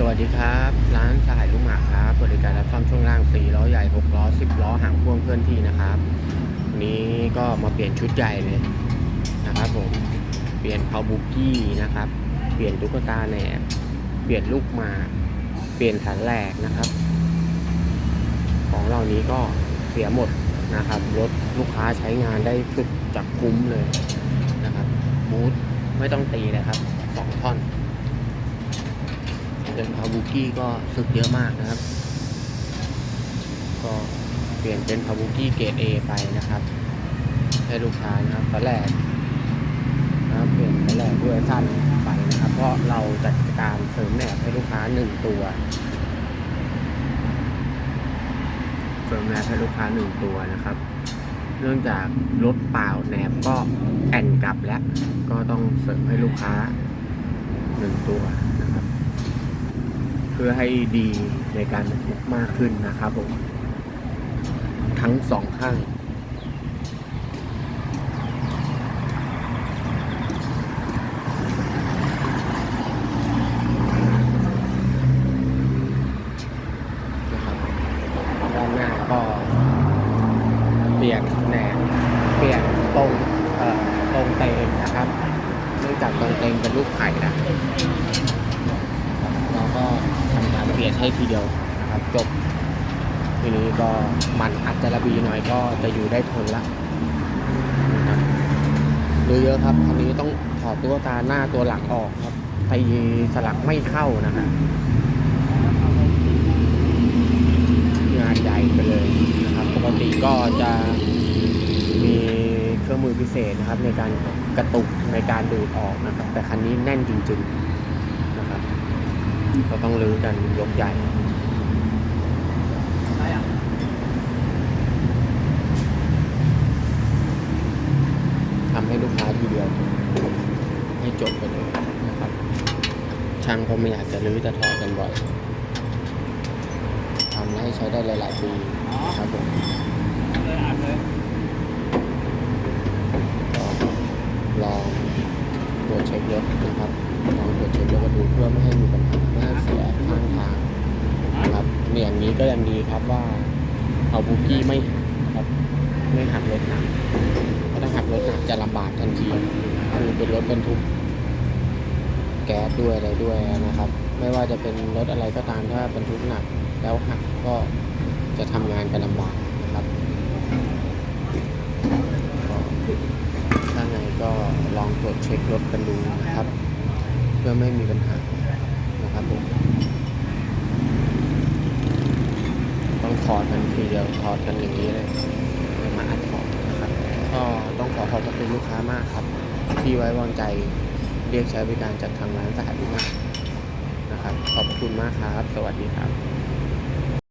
สวัสดีครับ ร้านสหายลูกหมากครับบริการรับซ่อมช่วงล่าง 4 ล้อใหญ่ 6 ล้อ 10 ล้อหางพ่วงเคลื่อนที่นะครับวันนี้ก็มาเปลี่ยนชุดใหญ่เลยนะครับผมเปลี่ยนเพาบุกี้นะครับ เปลี่ยนตุ๊กตาแหนบเปลี่ยนลูกหมากเปลี่ยนฐานแหลกนะครับ ของเหล่านี้ก็เสียหมดนะครับรถลูกค้าใช้งานได้สุดจับคุ้มเลยนะครับบูทไม่ต้องตีเลยครับสองท่อน เป็นพาบุกี้ก็สึกเยอะมากนะครับ ก็เปลี่ยนเป็นพาบุกี้เกรด A ไปนะครับ ให้ลูกค้านะครับตอนแรกนะครับเปลี่ยนตอนแรกด้วยสั้นไปนะครับ เพราะเราจัดการเสริมแหนบให้ลูกค้าหนึ่งตัวเสริมแหนบให้ลูกค้าหนึ่งตัวนะครับ เนื่องจากรถเปล่าแหนบก็แอนกลับแล้ว ก็ต้องเสริมให้ลูกค้าหนึ่งตัวนะ พื่อให้ดีในการบรรทุกมากขึ้นนะครับผมทั้งสองข้างนะครับด้านหน้าก็เปลี่ยนแหนบเปลี่ยนตรงเตรงเตงนะครับ เนื่องจากตรงเตงเป็นลูกไข่นะ ก็ทำการเปลี่ยนให้ทีเดียวนะครับจบทีนี้ก็มันอัดจระบีหน่อยก็จะอยู่ได้ทนละนะครับดูเยอะครับคันนี้ต้องถอดตัวตาหน้าตัวหลังออกครับตีสลักไม่เข้านะครับงานใหญ่ไปเลยนะครับ ปกติก็จะมีเครื่องมือพิเศษนะครับในการกระตุกในการดูดออกนะครับ แต่คันนี้แน่นจริง ๆ ก็ต้องรื้อกันยกใหญ่ทำให้ลูกค้าทีเดียว ให้จบไปเลยนะครับ ช่างเขาไม่อยากจะรื้อจะถอดกันบ่อยทำให้ใช้ได้หลาย ๆ ปีครับผมก็ลองตรวจเช็ครถนะครับลองตรวจเช็ครถมาดูเพื่อไม่ให้มีปัญหาไม่ให้เสียข้างทางนะครับเนี้ก็ยังดีครับว่าเอาบุกี้ไม่ครับไม่หักรถหนักเพราะถ้าหักรถหนักจะลำบากทันทีคือเป็นรถบรรทุกแก๊สด้วยอะไรด้วยนะครับ ไม่ว่าจะเป็นรถอะไรก็ตามถ้าบรรทุกหนัก แล้วหักก็จะทำงานกันลำบากนะครับถ้าไงก็ลองตรวจเช็ครถกันดูนะครับ เพื่อไม่มีปัญหานะครับผมต้องถอ ดกันทีเดียวถอดกันอย่างนี้เลยมาอัดถอดนะครับก็ต้องขอขอบคุณลูกค้ามากครับ ที่ไว้วางใจเรียกใช้บริการจากทางร้านสหายลูกมากนะครับ ขอบคุณมากครับ สวัสดีครับ